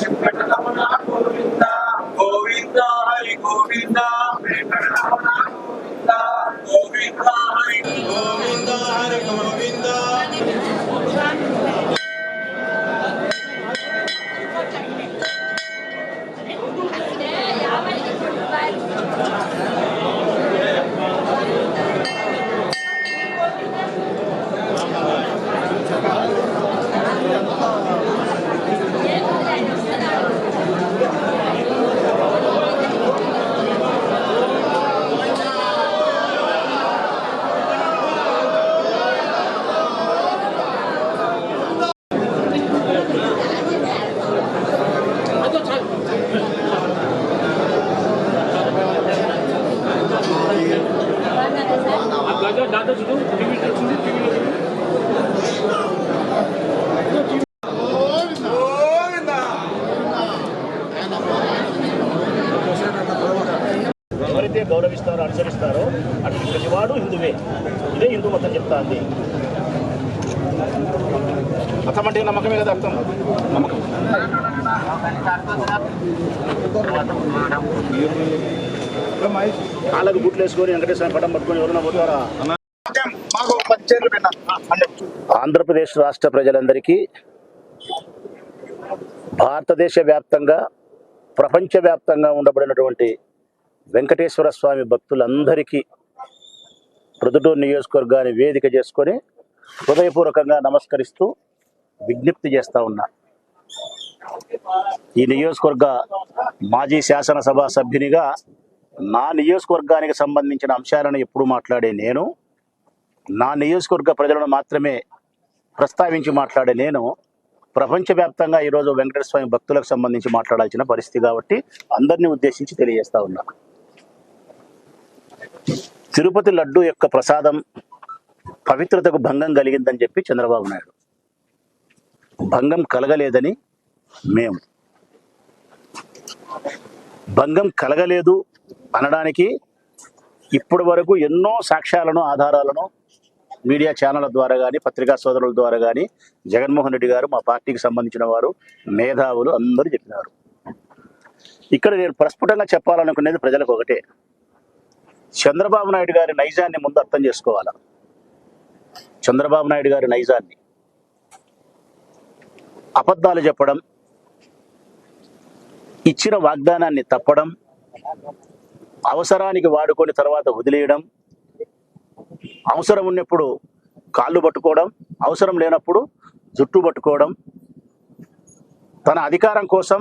たまにあったのに。ఎవరు అనుసరిస్తారో అటు ప్రతివాడు హిందువే. ఇదే హిందూ మతం చెప్తా అంది మతం అంటే నమ్మకమే కదా అర్థం? నమ్మకం. కాళ్ళకు బుట్లు వేసుకొని వెంకటేశ్వర పటం పట్టుకొని ఎవరైనా పోతారా? ఆంధ్రప్రదేశ్ రాష్ట్ర ప్రజలందరికీ భారతదేశ వ్యాప్తంగా ప్రపంచవ్యాప్తంగా ఉండబడినటువంటి వెంకటేశ్వర స్వామి భక్తులందరికీ ప్రొద్దుటూరు నియోజకవర్గాన్ని వేదిక చేసుకొని హృదయపూర్వకంగా నమస్కరిస్తూ విజ్ఞప్తి చేస్తా ఉన్నా. ఈ నియోజకవర్గ మాజీ శాసనసభ సభ్యునిగా నా నియోజకవర్గానికి సంబంధించిన అంశాలను ఎప్పుడు మాట్లాడే నేను నా నియోజకవర్గ ప్రజలను మాత్రమే ప్రస్తావించి మాట్లాడే నేను ప్రపంచవ్యాప్తంగా ఈరోజు వెంకటేశ్వర స్వామి భక్తులకు సంబంధించి మాట్లాడాల్సిన పరిస్థితి కాబట్టి అందరినీ ఉద్దేశించి తెలియజేస్తా ఉన్నా. తిరుపతి లడ్డు యొక్క ప్రసాదం పవిత్రతకు భంగం కలిగిందని చెప్పి చంద్రబాబు నాయుడు. భంగం కలగలేదని మేము. భంగం కలగలేదు అనడానికి ఇప్పటి వరకు ఎన్నో సాక్ష్యాలను ఆధారాలను మీడియా ఛానళ్ళ ద్వారా కానీ పత్రికా సోదరుల ద్వారా కానీ జగన్మోహన్ రెడ్డి గారు మా పార్టీకి సంబంధించిన వారు మేధావులు అందరూ చెప్పినారు. ఇక్కడ నేను ప్రస్ఫుటంగా చెప్పాలనుకునేది ప్రజలకు ఒకటే. చంద్రబాబు నాయుడు గారి నైజాన్ని ముందు అర్థం చేసుకోవాల? చంద్రబాబు నాయుడు గారి నైజాన్ని. అబద్ధాలు చెప్పడం ఇచ్చిన వాగ్దానాన్ని తప్పడం అవసరానికి వాడుకొని తర్వాత వదిలేయడం అవసరం ఉన్నప్పుడు కాళ్ళు పట్టుకోవడం అవసరం లేనప్పుడు జుట్టు పట్టుకోవడం తన అధికారం కోసం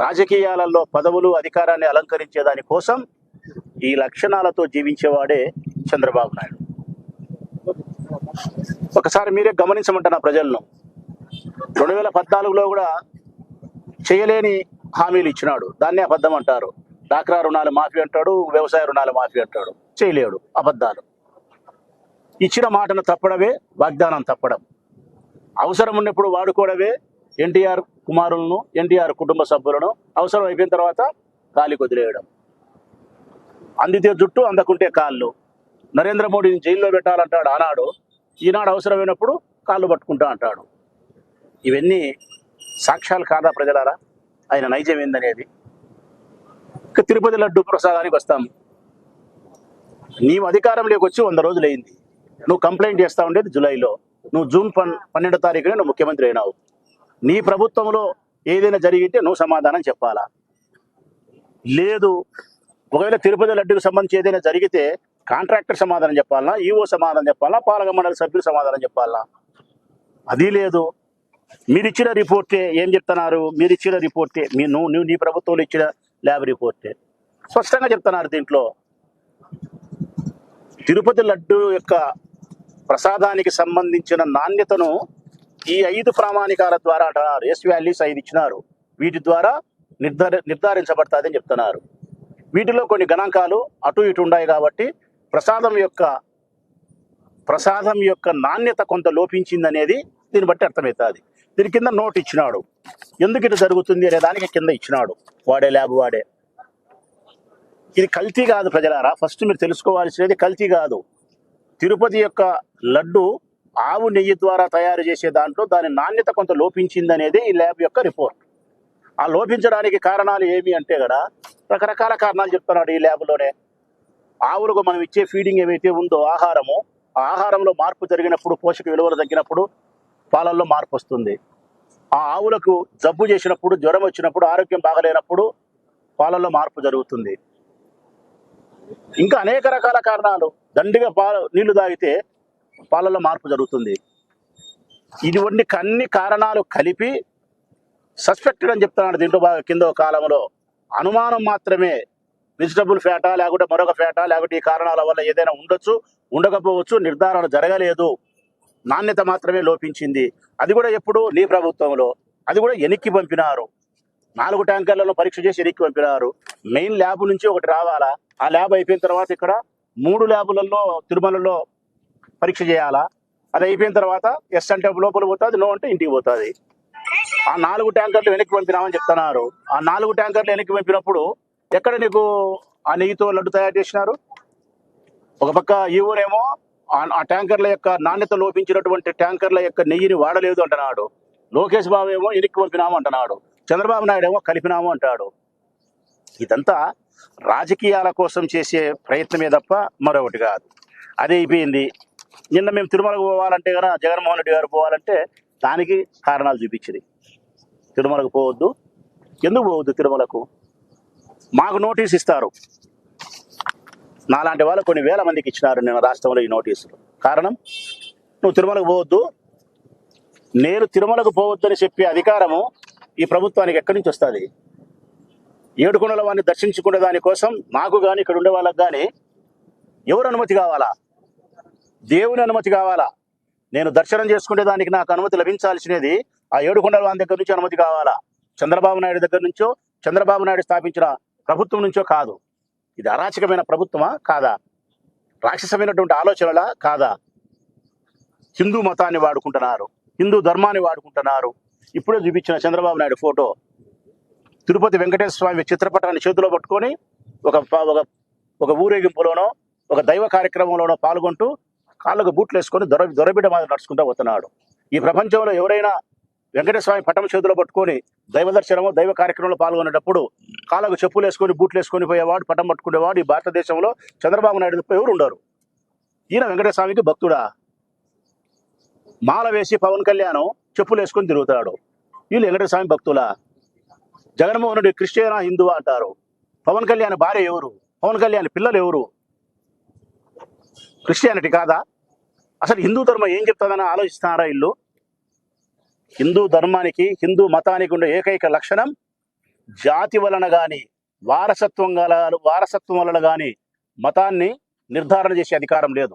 రాజకీయాలలో పదవులు అధికారాన్ని అలంకరించే దాని కోసం ఈ లక్షణాలతో జీవించేవాడే చంద్రబాబు నాయుడు. ఒకసారి మీరే గమనించమంటున్న ప్రజలను? రెండు వేల పద్నాలుగులో కూడా చేయలేని హామీలు ఇచ్చినాడు. దాన్నే అబద్ధం అంటారు. డాక్రా రుణాలు మాఫీ అంటాడు వ్యవసాయ రుణాలు మాఫీ అంటాడు. చేయలేడు. అబద్ధాలు. ఇచ్చిన మాటను తప్పడమే వాగ్దానం తప్పడం. అవసరం ఉన్నప్పుడు వాడుకోవడమే ఎన్టీఆర్ కుమారులను ఎన్టీఆర్ కుటుంబ సభ్యులను అవసరం అయిపోయిన తర్వాత గాలి వదిలేయడం. అందితే జుట్టు అందకుంటే కాళ్ళు. నరేంద్ర మోడీని జైల్లో పెట్టాలంటాడు ఆనాడు. ఈనాడు అవసరమైనప్పుడు కాళ్ళు పట్టుకుంటా అంటాడు. ఇవన్నీ సాక్ష్యాలు కాదా ప్రజలారా? ఆయన నైజం ఏందనేది? ఇక తిరుపతి లడ్డు ప్రసాదానికి వస్తాం. నీవు అధికారంలోకి వచ్చి వంద రోజులు అయింది. నువ్వు కంప్లైంట్ చేస్తా ఉండేది జూలైలో. నువ్వు జూన్ పన్ పన్నెండో తారీఖునే నువ్వు ముఖ్యమంత్రి అయినావు. నీ ప్రభుత్వంలో ఏదైనా జరిగితే నువ్వు సమాధానం చెప్పాలా? లేదు. ఒకవేళ తిరుపతి లడ్డుకు సంబంధించి ఏదైనా జరిగితే కాంట్రాక్టర్ సమాధానం చెప్పాలనా? ఈఓ సమాధానం చెప్పాలా పాలక మండలి సభ్యులు సమాధానం చెప్పాలా అది లేదు. మీరు ఇచ్చిన రిపోర్టే ఏం చెప్తున్నారు? మీరు ఇచ్చిన రిపోర్టే మీ నువ్వు నువ్వు నీ ప్రభుత్వంలో ఇచ్చిన ల్యాబ్ రిపోర్టే. స్పష్టంగా చెప్తున్నారు దీంట్లో. తిరుపతి లడ్డు యొక్క ప్రసాదానికి సంబంధించిన నాణ్యతను ఈ ఐదు ప్రామాణికాల ద్వారా అంటున్నారు. ఎస్ వాల్యూస్ ఐదు ఇచ్చినారు. వీటి ద్వారా నిర్ధార నిర్ధారించబడుతుందని చెప్తున్నారు. వీటిలో కొన్ని గణాంకాలు అటు ఇటు ఉన్నాయి కాబట్టి ప్రసాదం యొక్క ప్రసాదం యొక్క నాణ్యత కొంత లోపించిందనేది దీన్ని బట్టి అర్థమవుతుంది. దీని కింద నోట్ ఇచ్చినాడు. ఎందుకు ఇటు జరుగుతుంది అనే దానికి కింద ఇచ్చినాడు. వాడే ల్యాబ్ వాడే. ఇది కల్తీ కాదు ప్రజలారా. ఫస్ట్ మీరు తెలుసుకోవాల్సినది కల్తీ కాదు. తిరుపతి యొక్క లడ్డు ఆవు నెయ్యి ద్వారా తయారు చేసే దాంట్లో దాని నాణ్యత కొంత లోపించిందనేది ఈ ల్యాబ్ యొక్క రిపోర్ట్. ఆ లోపించడానికి కారణాలు ఏమి అంటే కదా రకరకాల కారణాలు చెప్తున్నాడు ఈ ల్యాబ్లోనే. ఆవులకు మనం ఇచ్చే ఫీడింగ్ ఏవైతే ఉందో ఆహారము ఆహారంలో మార్పు జరిగినప్పుడు పోషక విలువలు తగ్గినప్పుడు పాలల్లో మార్పు వస్తుంది. ఆ ఆవులకు జబ్బు చేసినప్పుడు జ్వరం వచ్చినప్పుడు ఆరోగ్యం బాగలేనప్పుడు పాలల్లో మార్పు జరుగుతుంది. ఇంకా అనేక రకాల కారణాలు. దండిగా పాలు నీళ్ళు తాగితే పాలల్లో మార్పు జరుగుతుంది. ఇటువంటి అన్ని కారణాలు కలిపి సస్పెక్టెడ్ అని చెప్తున్నాడు దీంట్లో బాగా కింద కాలంలో. అనుమానం మాత్రమే. వెజిటబుల్ ఫ్యాటా లేకుంటే మరొక ఫ్యాటా లేకుంటే ఈ కారణాల వల్ల ఏదైనా ఉండొచ్చు ఉండకపోవచ్చు నిర్ధారణ జరగలేదు. నాణ్యత మాత్రమే లోపించింది. అది కూడా ఎప్పుడు? నీ ప్రభుత్వంలో. అది కూడా ఎనిక్కి పంపినారు. నాలుగు ట్యాంకర్లలో పరీక్ష చేసి ఎనిక్కి పంపినారు. మెయిన్ ల్యాబ్ నుంచి ఒకటి రావాలా? ఆ ల్యాబ్ అయిపోయిన తర్వాత ఇక్కడ మూడు ల్యాబులలో తిరుమలలో పరీక్ష చేయాలా? అది అయిపోయిన తర్వాత ఎస్ అంటే లోపల పోతుంది నో అంటే ఇంటికి పోతుంది. ఆ నాలుగు ట్యాంకర్లు వెనక్కి పంపినామని చెప్తున్నారు. ఆ నాలుగు ట్యాంకర్లు వెనక్కి పంపినప్పుడు ఎక్కడ నీకు ఆ నెయ్యితో లడ్డు తయారు చేసినారు? ఒక పక్క ఈ ఊరేమో ఆ- ట్యాంకర్ల యొక్క నాణ్యత లోపించినటువంటి ట్యాంకర్ల యొక్క నెయ్యిని వాడలేదు అంటున్నాడు. లోకేష్ బాబు ఏమో వెనక్కి పంపినాము అంటున్నాడు. చంద్రబాబు నాయుడు ఏమో కలిపినాము అంటాడు. ఇదంతా రాజకీయాల కోసం చేసే ప్రయత్నమే తప్ప మరొకటి కాదు. అది అయిపోయింది. నిన్న మేము తిరుమలకు పోవాలంటే కదా జగన్మోహన్ రెడ్డి గారు పోవాలంటే దానికి కారణాలు చూపించింది. తిరుమలకు పోవద్దు. ఎందుకు పోవద్దు తిరుమలకు? మాకు నోటీస్ ఇస్తారు. నాలాంటి వాళ్ళు కొన్ని వేల మందికి ఇచ్చినారు నేను రాష్ట్రంలో ఈ నోటీసులు. కారణం? నువ్వు తిరుమలకు పోవద్దు. నేను తిరుమలకు పోవద్దని చెప్పే అధికారము ఈ ప్రభుత్వానికి ఎక్కడి నుంచి వస్తుంది? ఏడుకొండల వాడిని దర్శించుకునే దానికోసం నాకు కానీ ఇక్కడ ఉండే వాళ్ళకి కానీ ఎవరు అనుమతి కావాలా? దేవుని అనుమతి కావాలా? నేను దర్శనం చేసుకునే దానికి నాకు అనుమతి లభించాల్సినది ఆ ఏడుకొండల వాని దగ్గర నుంచి అనుమతి కావాలా? చంద్రబాబు నాయుడు దగ్గర నుంచో చంద్రబాబు నాయుడు స్థాపించిన ప్రభుత్వం నుంచో కాదు. ఇది అరాచకమైన ప్రభుత్వమా? కాదా? రాక్షసమైనటువంటి ఆలోచనలా? కాదా? హిందూ మతాన్ని వాడుకుంటున్నారు. హిందూ ధర్మాన్ని వాడుకుంటున్నారు. ఇప్పుడే చూపించిన చంద్రబాబు నాయుడు ఫోటో. తిరుపతి వెంకటేశ్వర స్వామి చిత్రపటాన్ని చేతిలో పట్టుకొని ఒక ఒక ఒక ఊరేగింపులోనో ఒక దైవ కార్యక్రమంలోనో పాల్గొంటూ కాళ్ళకు బూట్లు వేసుకొని దొర దొరబిడ్డ మాదిరి నడుచుకుంటూ పోతున్నాడు. ఈ ప్రపంచంలో ఎవరైనా వెంకటేశ్వర స్వామి పటం చేతిలో పట్టుకొని దైవ దర్శనము దైవ కార్యక్రమంలో పాల్గొనేటప్పుడు కాళ్ళకు చెప్పులు వేసుకొని బూట్లు వేసుకొని పోయేవాడు పటం పట్టుకునేవాడు. ఈ భారతదేశంలో చంద్రబాబు నాయుడు తప్ప ఎవరు ఉండరు? ఈయన వెంకటేశ్వర స్వామికి భక్తుడా? మాల వేసి పవన్ కళ్యాణ్ చెప్పులు వేసుకొని తిరుగుతాడు. వీళ్ళు వెంకటేశ్వరస్వామి భక్తులా? జగన్మోహనుడు క్రిస్టియనా హిందువా అంటారు. పవన్ కళ్యాణ్ భార్య ఎవరు? పవన్ కళ్యాణ్ పిల్లలు ఎవరు? క్రిస్టియానిటీ కాదా? అసలు హిందూ ధర్మం ఏం చెప్తుందని ఆలోచిస్తున్నారా ఇల్లు హిందూ ధర్మానికి హిందూ మతానికి ఉండే ఏకైక లక్షణం జాతి వలన కానీ వారసత్వం గల వారసత్వం వలన కానీ మతాన్ని నిర్ధారణ చేసే అధికారం లేదు.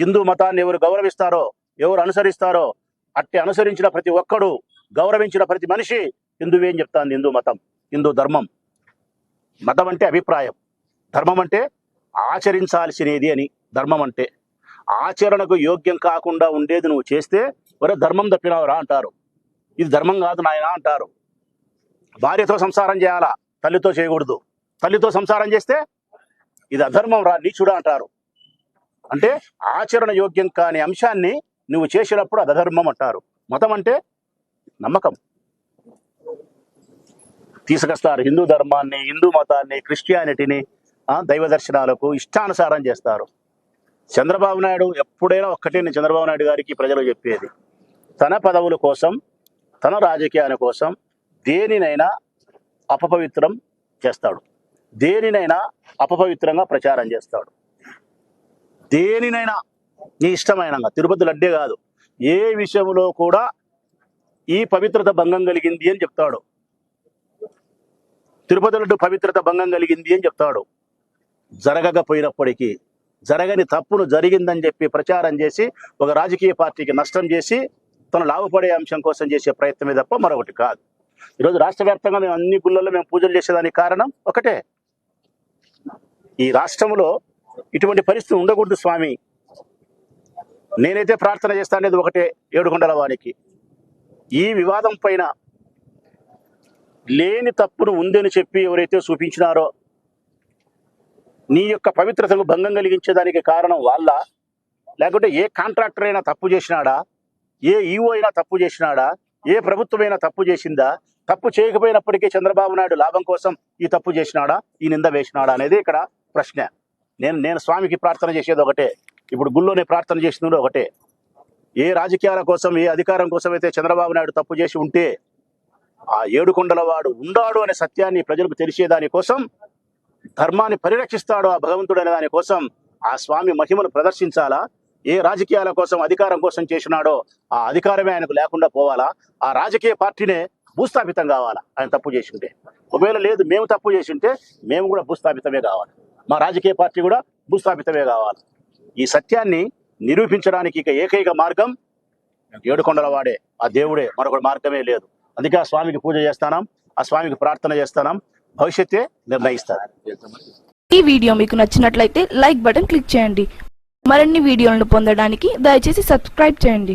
హిందూ మతాన్ని ఎవరు గౌరవిస్తారో ఎవరు అనుసరిస్తారో అట్టి అనుసరించిన ప్రతి ఒక్కడు గౌరవించిన ప్రతి మనిషి హిందువే అని హిందూ మతం హిందూ ధర్మం. మతం అంటే అభిప్రాయం. ధర్మం అంటే ఆచరించాల్సినది అని ధర్మం అంటే. ఆచరణకు యోగ్యం కాకుండా ఉండేది నువ్వు చేస్తే ఒరే ధర్మం తప్పినావురా అంటారు. ఇది ధర్మం కాదు నాయనా అంటారు. భార్యతో సంసారం చేయాలా? తల్లితో చేయకూడదు. తల్లితో సంసారం చేస్తే ఇది అధర్మం రా నీచుడా అంటారు. అంటే ఆచరణ యోగ్యం కాని అంశాన్ని నువ్వు చేసినప్పుడు అది అధర్మం అంటారు. మతం అంటే నమ్మకం. తీసుకొస్తారు హిందూ ధర్మాన్ని హిందూ మతాన్ని క్రిస్టియానిటీని ఆ, దైవ దర్శనాలకు ఇష్టానుసారం చేస్తారు. చంద్రబాబు నాయుడు ఎప్పుడైనా ఒక్కటే నేను చంద్రబాబు నాయుడు గారికి ప్రజలు చెప్పేది. తన పదవుల కోసం తన రాజకీయాల కోసం దేనినైనా అపపవిత్రం చేస్తాడు. దేనినైనా అపపవిత్రంగా ప్రచారం చేస్తాడు. దేనినైనా నీ ఇష్టమైన తిరుపతి లడ్డే కాదు ఏ విషయంలో కూడా ఈ పవిత్రత భంగం కలిగింది అని చెప్తాడు. తిరుపతి లడ్డు పవిత్రత భంగం కలిగింది అని చెప్తాడు. జరగకపోయినప్పటికీ జరగని తప్పును జరిగిందని చెప్పి ప్రచారం చేసి ఒక రాజకీయ పార్టీకి నష్టం చేసి తను లాభపడే అంశం కోసం చేసే ప్రయత్నమే తప్ప మరొకటి కాదు. ఈరోజు రాష్ట్ర వ్యాప్తంగా మేము అన్ని గుళ్ళల్లో మేము పూజలు చేసేదానికి కారణం ఒకటే. ఈ రాష్ట్రంలో ఇటువంటి పరిస్థితి ఉండకూడదు స్వామి. నేనైతే ప్రార్థన చేస్తానేది ఒకటే ఏడుకొండల వారికి. ఈ వివాదం పైన లేని తప్పును ఉందని చెప్పి ఎవరైతే చూపించినారో నీ యొక్క పవిత్రతకు భంగం కలిగించేదానికి కారణం వాళ్ళ లేకుంటే ఏ కాంట్రాక్టర్ అయినా తప్పు చేసినాడా? ఏ ఈఓ అయినా తప్పు చేసినాడా? ఏ ప్రభుత్వమైనా తప్పు చేసిందా? తప్పు చేయకపోయినప్పటికీ చంద్రబాబు నాయుడు లాభం కోసం ఈ తప్పు చేసినాడా? ఈ నింద వేసినాడా అనేది ఇక్కడ ప్రశ్న. నేను నేను స్వామికి ప్రార్థన చేసేది ఒకటే. ఇప్పుడు గుళ్ళోనే ప్రార్థన చేసింది ఒకటే. ఏ రాజకీయాల కోసం ఏ అధికారం కోసం అయితే చంద్రబాబు నాయుడు తప్పు చేసి ఉంటే ఆ ఏడుకొండల వాడు ఉండాడు అనే సత్యాన్ని ప్రజలకు తెలిసేదాని కోసం ధర్మాన్ని పరిరక్షిస్తాడు ఆ భగవంతుడు అనే దానికోసం ఆ స్వామి మహిమను ప్రదర్శించాలా? ఏ రాజకీయాల కోసం అధికారం కోసం చేసినాడో ఆ అధికారమే ఆయనకు లేకుండా పోవాలా? ఆ రాజకీయ పార్టీనే భూస్థాపితం కావాలా? ఆయన తప్పు చేసి ఉంటే ఒకవేళ లేదు మేము తప్పు చేసి ఉంటే మేము కూడా భూస్థాపితమే కావాలి. మా రాజకీయ పార్టీ కూడా భూస్థాపితమే కావాలి. ఈ సత్యాన్ని నిరూపించడానికి ఇక ఏకైక మార్గం ఏడుకొండల వాడే ఆ దేవుడే మరొక మార్గమే లేదు. అందుకే ఆ స్వామికి పూజ చేస్తానాం ఆ స్వామికి ప్రార్థన చేస్తానాం భవిష్యత్తే నిర్ణయిస్తారు. ఈ వీడియో మీకు నచ్చినట్లయితే లైక్ బటన్ క్లిక్ చేయండి. మరిన్ని వీడియోలను పొందడానికి దయచేసి సబ్స్క్రైబ్ చేయండి.